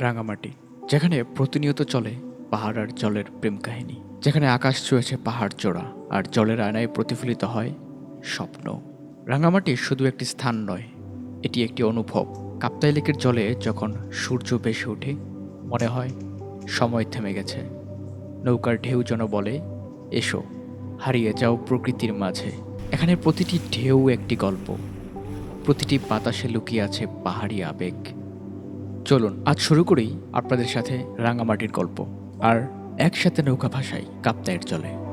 রাঙামাটি, যেখানে প্রতিনিয়ত চলে পাহাড় আর জলের প্রেম কাহিনী, যেখানে আকাশ ছুঁয়েছে পাহাড় চোড়া আর জলের আয়নায় প্রতিফলিত হয় স্বপ্ন। রাঙামাটি শুধু একটি স্থান নয়, এটি একটি অনুভব। কাপ্তাই লেকের জলে যখন সূর্য ভেসে ওঠে, মনে হয় সময় থেমে গেছে। নৌকার ঢেউ যেন বলে, এসো, হারিয়ে যাও প্রকৃতির মাঝে। এখানে প্রতিটি ঢেউ একটি গল্প। প্রতিটি বাতাসে লুকিয়ে আছে পাহাড়ি আবেগ। চলুন আজ শুরু করেই আপনাদের সাথে রাঙামাটির গল্প আর একসাথে নৌকা ভাষায় কাপ্তায়ের চলে।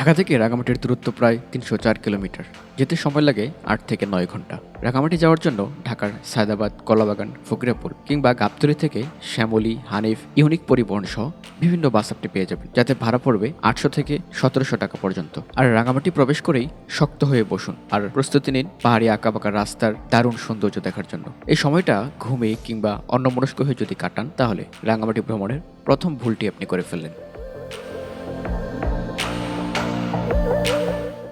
ঢাকা থেকে রাঙামাটির দূরত্ব প্রায় তিনশো চার কিলোমিটার। যেতে সময় লাগে আট থেকে নয় ঘণ্টা। রাঙামাটি যাওয়ার জন্য ঢাকার সায়দাবাদ, কলাবাগান, ফকিরাপুর কিংবা গাবতলী থেকে শ্যামলী, হানিফ, ইউনিক পরিবহন সহ বিভিন্ন বাস আপনি পেয়ে যাবেন, যাতে ভাড়া পড়বে আটশো থেকে সতেরোশো টাকা পর্যন্ত। আর রাঙামাটি প্রবেশ করেই শক্ত হয়ে বসুন আর প্রস্তুতি নিন পাহাড়ি আঁকাবাঁকা রাস্তার দারুণ সৌন্দর্য দেখার জন্য। এই সময়টা ঘুমে কিংবা অন্যমনস্ক হয়ে যদি কাটান, তাহলে রাঙামাটি ভ্রমণের প্রথম ভুলটি আপনি করে ফেললেন।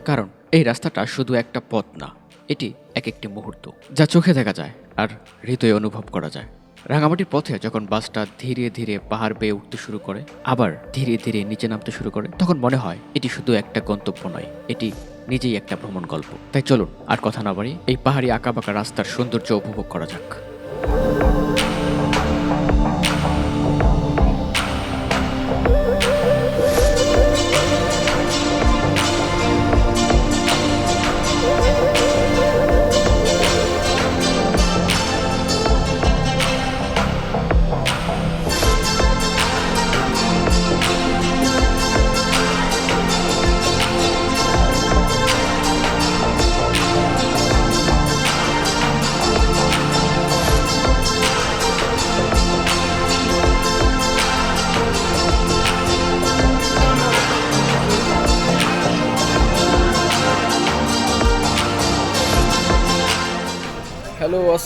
কারণ এই রাস্তাটা শুধু একটা পথ না, এটি এক একটি মুহূর্ত যা চোখে দেখা যায় আর হৃদয়ে অনুভব করা যায়। রাঙামাটির পথে যখন বাসটা ধীরে ধীরে পাহাড় বেয়ে উঠতে শুরু করে, আবার ধীরে ধীরে নিচে নামতে শুরু করে, তখন মনে হয় এটি শুধু একটা গন্তব্য নয়, এটি নিজেই একটা ভ্রমণ গল্প তাই চলুন আর কথা না বাড়ি এই পাহাড়ি আঁকাবাঁকা রাস্তার সৌন্দর্য উপভোগ করা যাক।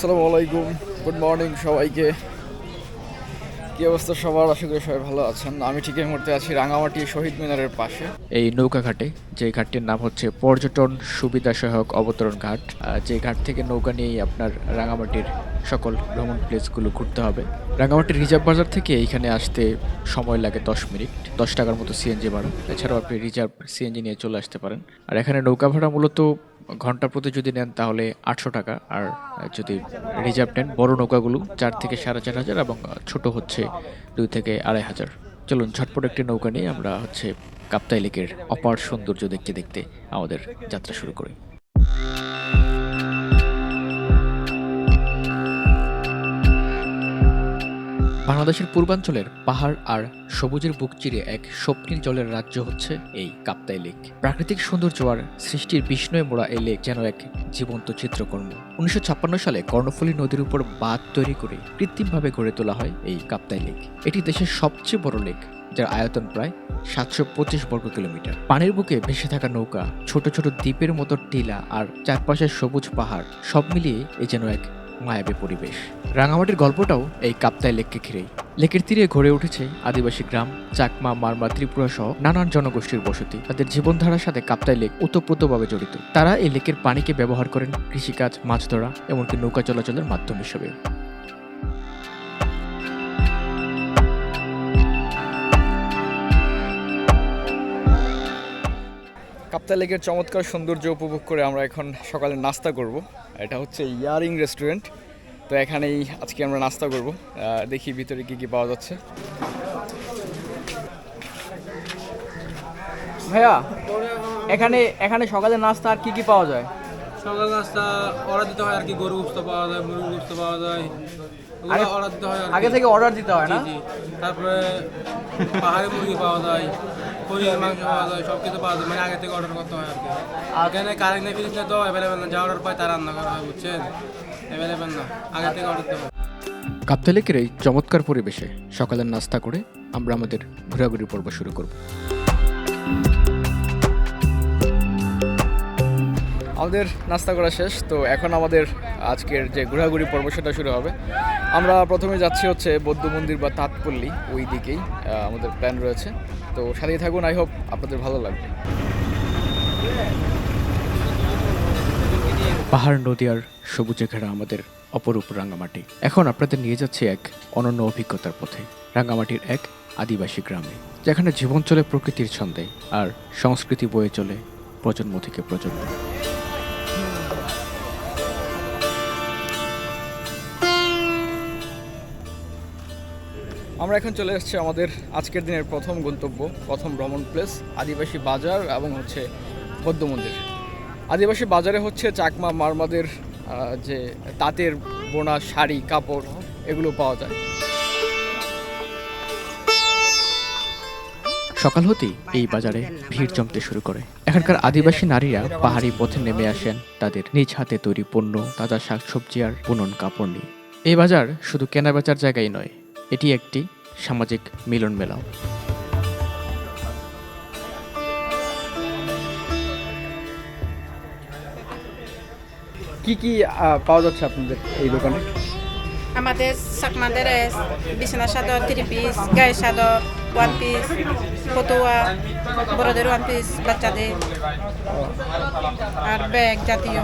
আসসালামু আলাইকুম। গুড মর্নিং সবাইকে। কি অবস্থা সবার? আশা করি সবাই ভালো আছেন। আমি ঠিক এই মুহূর্তে আছি রাঙামাটি শহীদ মিনারের পাশে। এই নৌকা ঘাটে। যে ঘাটটির নাম হচ্ছে পর্যটন সুবিধা সহায়ক অবতরণ ঘাট। যে ঘাট থেকে নৌকা নিয়েই আপনার রাঙামাটির সকল ভ্রমণ প্লেসগুলো ঘুরতে হবে। রাঙামাটির রিজার্ভ বাজার থেকে এইখানে আসতে সময় লাগে দশ মিনিট, দশ টাকার মতো সিএনজি ভাড়া। এছাড়াও আপনি রিজার্ভ সিএনজি নিয়ে চলে আসতে পারেন। আর এখানে নৌকা ভাড়া মূলত ঘণ্টা প্রতি যদি নেন তাহলে আটশো টাকা। আর যদি রিজার্ভ নেন, বড় নৌকাগুলো চার থেকে সাড়ে চার হাজার এবং ছোটো হচ্ছে দুই থেকে আড়াই হাজার। চলুন, ঝটপট একটি নৌকা নিয়ে আমরা হচ্ছে কাপ্তাই লেকের অপার সৌন্দর্য দেখতে দেখতে আমাদের যাত্রা শুরু করি। বাংলাদেশের পূর্বাঞ্চলের পাহাড় আর সবুজের বুক চিরে এক স্বপ্নের জলের রাজ্য হচ্ছে এই কাপ্তাই লেক। প্রাকৃতিক সৌন্দর্য আর সৃষ্টির বিষ্ণুয়ে মোড়া এই লেক যেন এক জীবন্ত চিত্রকর্ম। উনিশশো ছাপ্পান্ন সালে কর্ণফুলী নদীর উপর বাঁধ তৈরি করে কৃত্রিমভাবে গড়ে তোলা হয় এই কাপ্তাই লেক। এটি দেশের সবচেয়ে বড় লেক, যার আয়তন প্রায় সাতশো পঁচিশ বর্গ কিলোমিটার। পানির বুকে ভেসে থাকা নৌকা, ছোট ছোট দ্বীপের মতো টিলা আর চারপাশের সবুজ পাহাড় সব মিলিয়ে এ যেন এক মায়াবী পরিবেশ। রাঙামাটির গল্পটাও এই কাপ্তাই লেককে ঘিরেই। লেকের তীরে গড়ে উঠেছে আদিবাসী গ্রাম, চাকমা, মারমা ত্রিপুরা সহ নানান জনগোষ্ঠীর বসতি। তাদের জীবনধারার সাথে কাপ্তাই লেক ওতপ্রোতভাবে জড়িত। তারা এই লেকের পানিকে ব্যবহার করেন কৃষিকাজ, মাছ ধরা এমনকি নৌকা চলাচলের মাধ্যম হিসেবে। কাপ্তা লেকের চমৎকার সৌন্দর্য উপভোগ করে আমরা এখন সকালে নাস্তা করব। এটা হচ্ছে ইয়ারিং রেস্টুরেন্ট। তো এখানেই আজকে আমরা নাস্তা করব। দেখি ভিতরে কি কি পাওয়া যাচ্ছে। ভাইয়া এখানে এখানে সকালে নাস্তা আর কি কি পাওয়া যায়? সকাল নাস্তা অর্ডার দিতে হয় আর কি গরু গুস্ত পাওয়া যায় মুরগি গুস্ত পাওয়া যায়। আগে- অর্ডার দিতে হয় আগে থেকে অর্ডার দিতে হয় না। তারপরে পাহাড়ি মুরগি পাওয়া যায়। পনির মাংস পাওয়া যায় সব কিছু পাওয়া যায়। মানে আগে থেকে অর্ডার করতে হয় আর কি। আর এখানে কারেন্ট নেই ফ্রিজ নেই তো অ্যাভেলেবেল না। যা অর্ডার পায় তা রান্না করা হয় বুঝছেন? অ্যাভেলেবেল না। আগে থেকে অর্ডার দিতে হয় কাপ্তাই এই চমৎকার পরিবেশে সকালের নাস্তা করে আমরা আমাদের ঘোরাঘুরি পর্ব শুরু করব। আমাদের নাস্তা করা শেষ তো এখন আমাদের আজকের যে ঘোরাঘুরি পর্ব সেটা শুরু হবে। আমরা প্রথমে যাচ্ছি হচ্ছে বৌদ্ধ মন্দির বা তাঁতপল্লী, ওই দিকেই আমাদের প্ল্যান রয়েছে। তো সাথেই থাকুন আই হোপ আপনাদের ভালো লাগবে। পাহাড়, নদী আর সবুজে ঘেরা আমাদের অপরূপ রাঙ্গামাটি এখন আপনাদের নিয়ে যাচ্ছে এক অনন্য অভিজ্ঞতার পথে রাঙ্গামাটির এক আদিবাসী গ্রামে, যেখানে জীবন চলে প্রকৃতির ছন্দে আর সংস্কৃতি বয়ে চলে প্রজন্ম থেকে প্রজন্ম। আমরা এখন চলে এসেছি আমাদের আজকের দিনের প্রথম গন্তব্য, প্রথম ভ্রমণ প্লেস আদিবাসী বাজার এবং হচ্ছে বৌদ্ধ মন্দির। আদিবাসী বাজারে হচ্ছে চাকমা, মারমাদের যে তাঁতের বোনা, শাড়ি, কাপড়, এগুলো পাওয়া যায়। সকাল হতেই এই বাজারে ভিড় জমতে শুরু করে। এখানকার আদিবাসী নারীরা পাহাড়ি পথে নেমে আসেন। তাদের নিজ হাতে তৈরি পণ্য, তাজা শাকসবজি আর বুনন কাপড় নিয়ে। এই বাজার শুধু কেনাবেচার জায়গায় নয় এটি একটি সামাজিক মিলন মেলাও। কি কি পাওয়া যাচ্ছে আপনাদের এই দোকানে? আমাদের চাকমা ড্রেস বিছানা চাদর থ্রি পিস গায়ে চাদর ওয়ান পিস ফটোয়া বড়দের ওয়ান পিস বাচ্চাদের। আর ব্যাগ জাতীয়।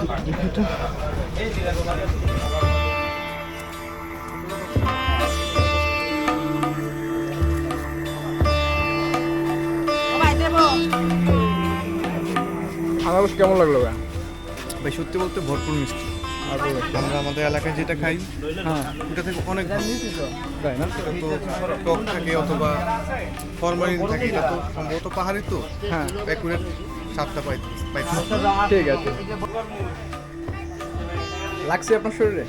কেমন লাগল ভাই ভাই সত্যি বলতে ভরপুর মিষ্টি। আর আমরা আমাদের এলাকায় যেটা খাই হ্যাঁ ওটা থেকে অনেক ভালো। তাই না? তো টক থাকে অথবা ফরমালিন থাকে এটা তো সম্ভবত পাহাড়ি তো। হ্যাঁ। অ্যাকুরেট স্বাদটা পাই পাইছি ঠিক আছে। লাগছে আপনার শরীরে?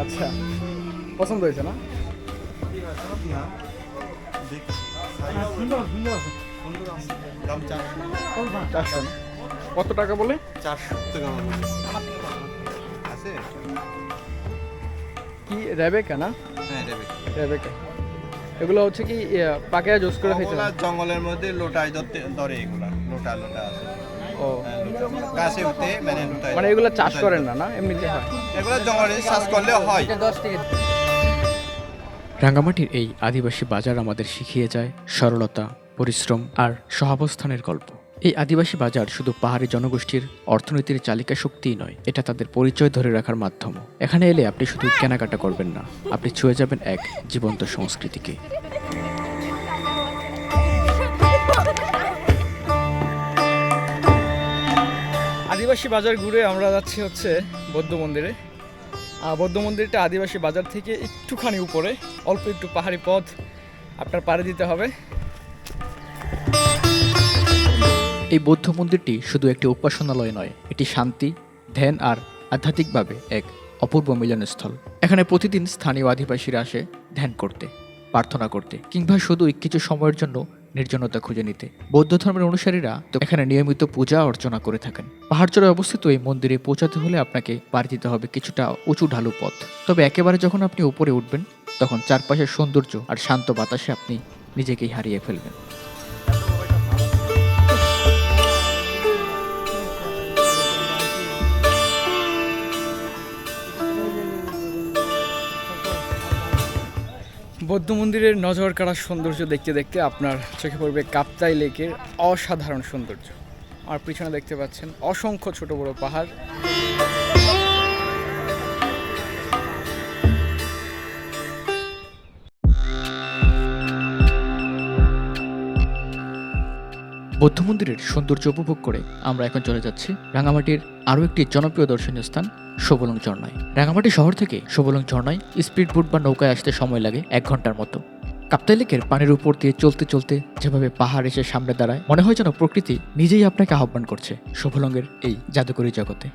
আচ্ছা। পছন্দ হয়েছে না? দাম চার চারশো না? কত টাকা বলে? চারশো টাকা আছে? কি রেবেকা না? হ্যাঁ রেবেকা। এগুলো হচ্ছে কি ইয়া, পাকেয়া জুস করে খাইতে জঙ্গলের মধ্যে লোটায় ধরতে ধরে এগুলা। লোটা লোটা আছে। ও। হ্যাঁ, গাছে উঠে মানে লোটায় মানে এগুলো চাষ করেন না না? এমনিতে হয়? এগুলা জঙ্গলে চাষ করলে হয়। রাঙ্গামাটির এই আদিবাসী বাজার আমাদের শিখিয়ে যায় সরলতা পরিশ্রম আর সহাবস্থানের গল্প। এই আদিবাসী বাজার শুধু পাহাড়ি জনগোষ্ঠীর অর্থনীতির চালিকা শক্তিই নয়, এটা তাদের পরিচয় ধরে রাখার মাধ্যম এখানে এলে আপনি শুধু কেনাকাটা করবেন না, আপনি ছুঁয়ে যাবেন এক জীবন্ত সংস্কৃতিকে। আদিবাসী বাজার ঘুরে আমরা যাচ্ছি হচ্ছে বৌদ্ধ মন্দিরে। বৌদ্ধ মন্দিরটা আদিবাসী বাজার থেকে একটুখানি উপরে, অল্প একটু পাহাড়ি পথ আপনার পাড়ে দিতে হবে। এই বৌদ্ধ মন্দিরটি শুধু একটি উপাসনালয় নয়, এটি শান্তি, ধ্যান আর আধ্যাত্মিকভাবে এক অপূর্ব মিলনস্থল। এখানে প্রতিদিন স্থানীয় আদিবাসীরা আসে ধ্যান করতে, প্রার্থনা করতে, কিংবা শুধু কিছু সময়ের জন্য নির্জনতা খুঁজে নিতে। বৌদ্ধ ধর্মের অনুসারীরা তো এখানে নিয়মিত পূজা অর্চনা করে থাকেন। পাহাড়চূড়ায় অবস্থিত এই মন্দিরে পৌঁছাতে হলে আপনাকে পাড়ি দিতে হবে কিছুটা উঁচু ঢালু পথ। তবে একেবারে যখন আপনি উপরে উঠবেন, তখন চারপাশের সৌন্দর্য আর শান্ত বাতাসে আপনি নিজেকেই হারিয়ে ফেলবেন। মন্দিরের নজর কাড়া সৌন্দর্য দেখতে দেখতে আপনার চোখে পড়বে কাপ্তাই লেকের অসাধারণ সৌন্দর্য। আর পিছনে দেখতে পাচ্ছেন অসংখ্য ছোট বড় পাহাড়। বৌদ্ধ মন্দিরের সৌন্দর্য উপভোগ করে আমরা এখন চলে যাচ্ছি রাঙামাটির আরও একটি জনপ্রিয় দর্শনীয় স্থান সবলং ঝর্ণায়। রাঙামাটি শহর থেকে সবলং ঝর্ণায় স্পিড বোট বা নৌকায় আসতে সময় লাগে এক ঘণ্টার মতো। কাপ্তাই লেকের পানির উপর দিয়ে চলতে চলতে যেভাবে পাহাড় এসে সামনে দাঁড়ায়, মনে হয় যেন প্রকৃতি নিজেই আপনাকে আহ্বান করছে সবলঙ্গের এই জাদুকরী জগতে।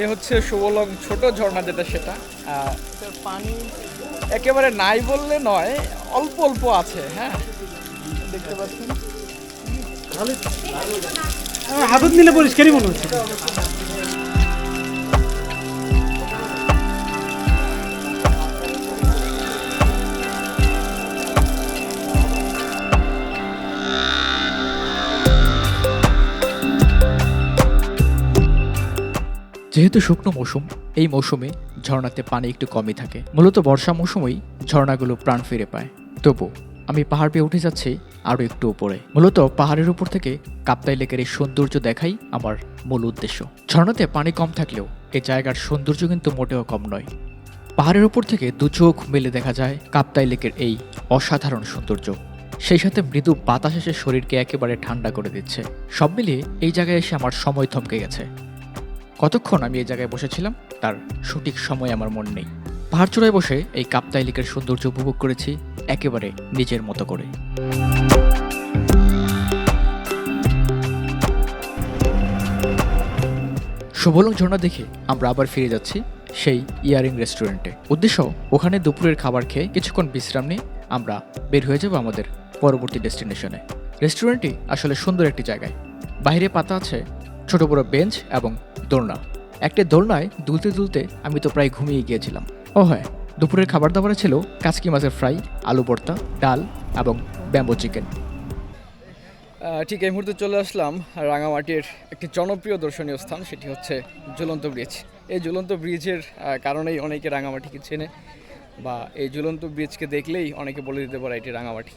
এ হচ্ছে সুবলং ছোট ঝর্ণা যেটা সেটা। পানি একেবারে নাই বললে নয় অল্প অল্প আছে হ্যাঁ। দেখতে পাচ্ছেন? হাতত নিলে পরিষ্কারই মনে হচ্ছে। যেহেতু শুকনো মৌসুম, এই মৌসুমে ঝর্ণাতে পানি একটু কমই থাকে। মূলত বর্ষা মৌসুমেই ঝর্ণাগুলো প্রাণ ফিরে পায়। তবু আমি পাহাড় পেয়ে উঠে যাচ্ছি আরও একটু উপরে। মূলত পাহাড়ের উপর থেকে কাপ্তাই লেকের এই সৌন্দর্য দেখাই আমার মূল উদ্দেশ্য। ঝর্ণাতে পানি কম থাকলেও এই জায়গার সৌন্দর্য কিন্তু মোটেও কম নয়। পাহাড়ের উপর থেকে দু চোখ মেলে দেখা যায় কাপ্তাই লেকের এই অসাধারণ সৌন্দর্য। সেই সাথে মৃদু বাতাস এসে শরীরকে একেবারে ঠান্ডা করে দিচ্ছে। সব মিলিয়ে এই জায়গায় এসে আমার সময় থমকে গেছে। কতক্ষণ আমি এই জায়গায় বসেছিলাম, তার সঠিক সময় আমার মন নেই। পাহাড় চূড়ায় বসে এই কাপ্তাই লেকের সৌন্দর্য উপভোগ করেছি একেবারে নিজের মতো করে। শুভলং ঝর্ণা দেখে আমরা আবার ফিরে যাচ্ছি সেই ইয়ারিং রেস্টুরেন্টে। উদ্দেশ্য, ওখানে দুপুরের খাবার খেয়ে কিছুক্ষণ বিশ্রাম নিয়ে আমরা বের হয়ে যাব আমাদের পরবর্তী ডেস্টিনেশনে। রেস্টুরেন্টটি আসলে সুন্দর একটি জায়গায়। বাইরে পাতা আছে ছোট বড় বেঞ্চ এবং দোলনা। একটা দোলনায় দুলতে দুলতে আমি তো প্রায় ঘুমিয়ে গিয়েছিলাম। ও হ্যাঁ দুপুরের খাবার দাবারে ছিল কাচকি মাছের ফ্রাই, আলু ভর্তা, ডাল এবং ব্যাম্বো চিকেন। ঠিক এই মুহূর্তে চলে আসলাম রাঙামাটির একটি জনপ্রিয় দর্শনীয় স্থান, সেটি হচ্ছে ঝুলন্ত ব্রিজ। এই ঝুলন্ত ব্রিজের কারণেই অনেকে রাঙামাটিকে চেনে বা এই ঝুলন্ত ব্রিজকে দেখলেই অনেকে বলে দিতে পারে এটি রাঙামাটি।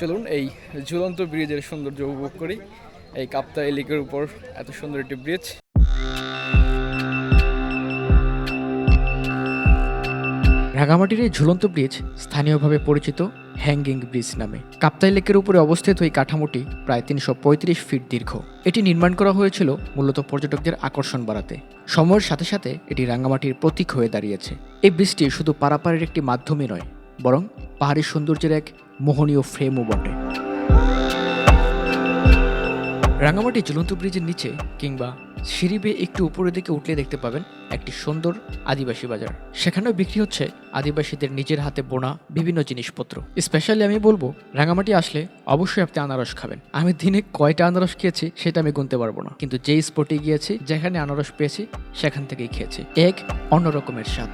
চলুন এই ঝুলন্ত ব্রিজের সৌন্দর্য উপভোগ করি। এই কাপ্তা এলিকের উপর এত সুন্দর একটি ব্রিজ রাঙামাটির এই ঝুলন্ত ব্রিজ স্থানীয়ভাবে পরিচিত হ্যাঙ্গিং ব্রিজ নামে। কাপ্তাই লেকের উপরে অবস্থিত এই কাঠামোটি প্রায় তিনশো পঁয়ত্রিশ ফিট দীর্ঘ। এটি নির্মাণ করা হয়েছিল মূলত পর্যটকদের আকর্ষণ বাড়াতে। সময়ের সাথে সাথে এটি রাঙামাটির প্রতীক হয়ে দাঁড়িয়েছে। এই ব্রিজটি শুধু পারাপারের একটি মাধ্যমই নয়, বরং পাহাড়ি সৌন্দর্যের এক মোহনীয় ফ্রেমও বটে। রাঙামাটি ঝুলন্ত ব্রিজের নিচে কিংবা সিঁড়ি বেয়ে একটু উপরের দিকে উঠলে দেখতে পাবেন একটি সুন্দর আদিবাসী বাজার। সেখানেও বিক্রি হচ্ছে আদিবাসীদের নিজের হাতে বোনা বিভিন্ন জিনিসপত্র। স্পেশালি আমি বলব, রাঙামাটি আসলে অবশ্যই আপনি আনারস খাবেন। আমি দিনে কয়টা আনারস খেয়েছি সেটা আমি গুনতে পারব না। কিন্তু যেই স্পটে গিয়েছি, যেখানে আনারস পেয়েছি, সেখান থেকেই খেয়েছি। এক অন্যরকমের স্বাদ।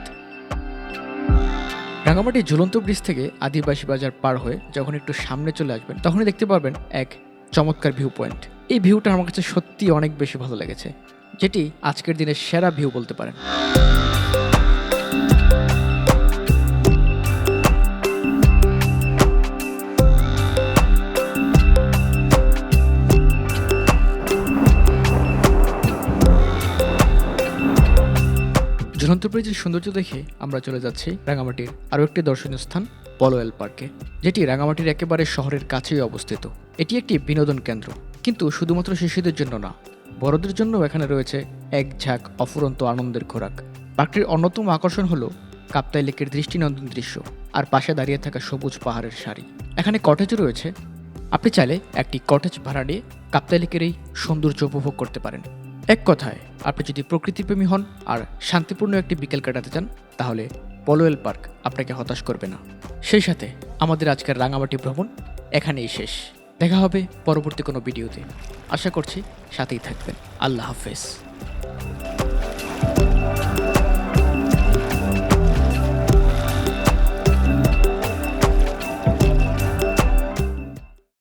রাঙামাটি ঝুলন্ত ব্রিজ থেকে আদিবাসী বাজার পার হয়ে যখন একটু সামনে চলে আসবেন, তখনই দেখতে পারবেন এক চমৎকার ভিউ পয়েন্ট এই ভিউটা আমার কাছে সত্যি অনেক বেশি ভালো লেগেছে, যেটি আজকের দিনের সেরা ভিউ বলতে পারেন। ঝুলন্ত ব্রিজের সৌন্দর্য দেখে আমরা চলে যাচ্ছি রাঙামাটির আরও একটি দর্শনীয় স্থান পলোয়েল পার্কে, যেটি রাঙামাটির একেবারে শহরের কাছেই অবস্থিত। এটি একটি বিনোদন কেন্দ্র, কিন্তু শুধুমাত্র শিশুদের জন্য না, বড়দের জন্য এখানে রয়েছে এক ঝাঁক অফুরন্ত আনন্দের খোরাক। পার্কটির অন্যতম আকর্ষণ হলো কাপ্তাই লেকের দৃষ্টিনন্দন দৃশ্য আর পাশে দাঁড়িয়ে থাকা সবুজ পাহাড়ের সারি। এখানে কটেজও রয়েছে। আপনি চাইলে একটি কটেজ ভাড়া নিয়ে কাপ্তাই লেকের এই সৌন্দর্য উপভোগ করতে পারেন। এক কথায়, আপনি যদি প্রকৃতিপ্রেমী হন আর শান্তিপূর্ণ একটি বিকেল কাটাতে চান, তাহলে পলোয়েল পার্ক আপনাকে হতাশ করবে না। সেই সাথে আমাদের আজকের রাঙামাটি ভ্রমণ এখানেই শেষ। দেখা হবে পরবর্তী কোনো ভিডিওতে। আশা করছি সাথেই থাকবেন। আল্লাহ হাফেজ।